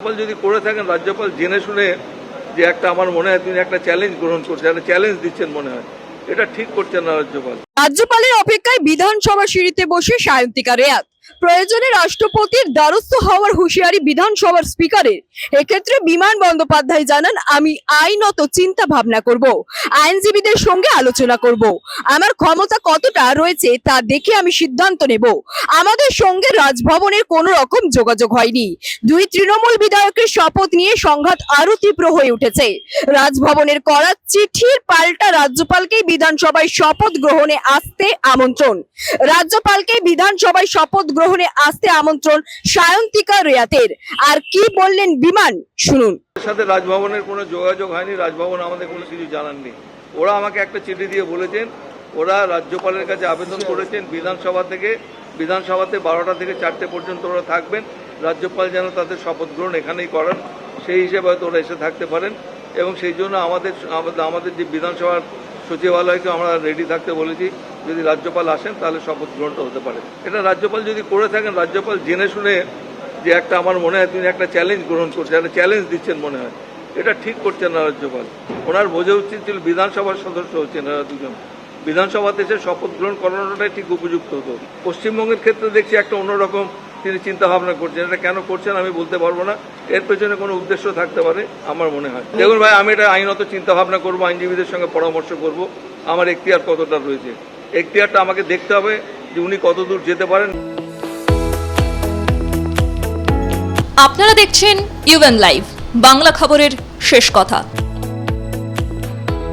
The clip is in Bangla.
রাজ্যপাল যদি করে থাকেন, রাজ্যপাল জেনে শুনে যে একটা আমার মনে হয় তিনি একটা চ্যালেঞ্জ গ্রহণ করছেন, একটা চ্যালেঞ্জ দিচ্ছেন মনে হয়। এটা ঠিক করছেন না রাজ্যপাল। রাজ্যপালের অপেক্ষায় বিধানসভা সিঁড়িতে বসে সায়ন্তিকা রেয়াত। প্রয়োজনে রাষ্ট্রপতির দ্বারস্থ হওয়ার হুঁশিয়ারি বিধানসভার স্পিকারের। এক্ষেত্রে বিমান বন্দ্যোপাধ্যায় জানান, আমি আইনত চিন্তা ভাবনা করব, আইনজীবীদের সঙ্গে আলোচনা করব। আমার ক্ষমতা কতটা রয়েছে তা দেখে আমি সিদ্ধান্ত নেব। আমাদের সঙ্গে রাজভবনের কোনো রকম যোগাযোগ হয়নি। দুই তৃণমূল বিধায়কের শপথ নিয়ে সংঘাত আরও তীব্র হয়ে উঠেছে। রাজভবনের করা চিঠির পাল্টা রাজ্যপালকেই বিধানসভায় শপথ গ্রহণে আসতে আমন্ত্রণ। রাজ্যপালকে বিধানসভায় শপথ গ্রহণে আসতে আমন্ত্রণ সায়ন্তিকা রেয়াতের। আর কি বললেন বিমান? শুনুন। সাথে রাজভবনের কোনো যোগাযোগ হয়নি, রাজভবন আমাদের কোনো কিছু জানাননি ওরা আমাকে একটা চিঠি দিয়ে বলেছেন, ওরা রাজ্যপালের কাছে আবেদন করেছেন বিধানসভা থেকে, বিধানসভাতে বারোটা থেকে চারটে পর্যন্ত ওরা থাকবেন। রাজ্যপাল যেন তাদের শপথ গ্রহণ এখানেই করান, সেই হিসেবে হয়তো ওরা এসে থাকতে পারেন। এবং সেই জন্য আমাদের আমাদের যে বিধানসভার সচিবালয়কে আমরা রেডি থাকতে বলেছি, যদি রাজ্যপাল আসেন তাহলে শপথ গ্রহণটা হতে পারে। এটা রাজ্যপাল যদি করে থাকেন, রাজ্যপাল জেনে শুনে যে একটা আমার মনে হয় তিনি একটা চ্যালেঞ্জ গ্রহণ করছেন, একটা চ্যালেঞ্জ দিচ্ছেন মনে হয়। এটা ঠিক করছেন না রাজ্যপাল। ওনার বোঝা উচিত ছিল বিধানসভার সদস্য হচ্ছেন এরা দুজন। বিধানসভাতে এসে শপথ গ্রহণ করানোটাই ঠিক উপযুক্ত হতো। পশ্চিমবঙ্গের ক্ষেত্রে দেখছি একটা অন্যরকম তিনি চিন্তা ভাবনা করছেন, এটা কেন করছেন আমি বলতে পারব না। এর পেছনে কোনো উদ্দেশ্য থাকতে পারে, আমার মনে হয়। দেখুন ভাই, আমি এটা আইনত চিন্তা ভাবনা করব, আইনজীবীদের সঙ্গে পরামর্শ করব, আমার এখতিয়ার কতটা রয়েছে। এখতিয়ারটা আমাকে দেখতে হবে যে উনি কত দূর যেতে পারেন। আপনারা দেখছেন ইউএন লাইভ বাংলা খবরের শেষ কথা।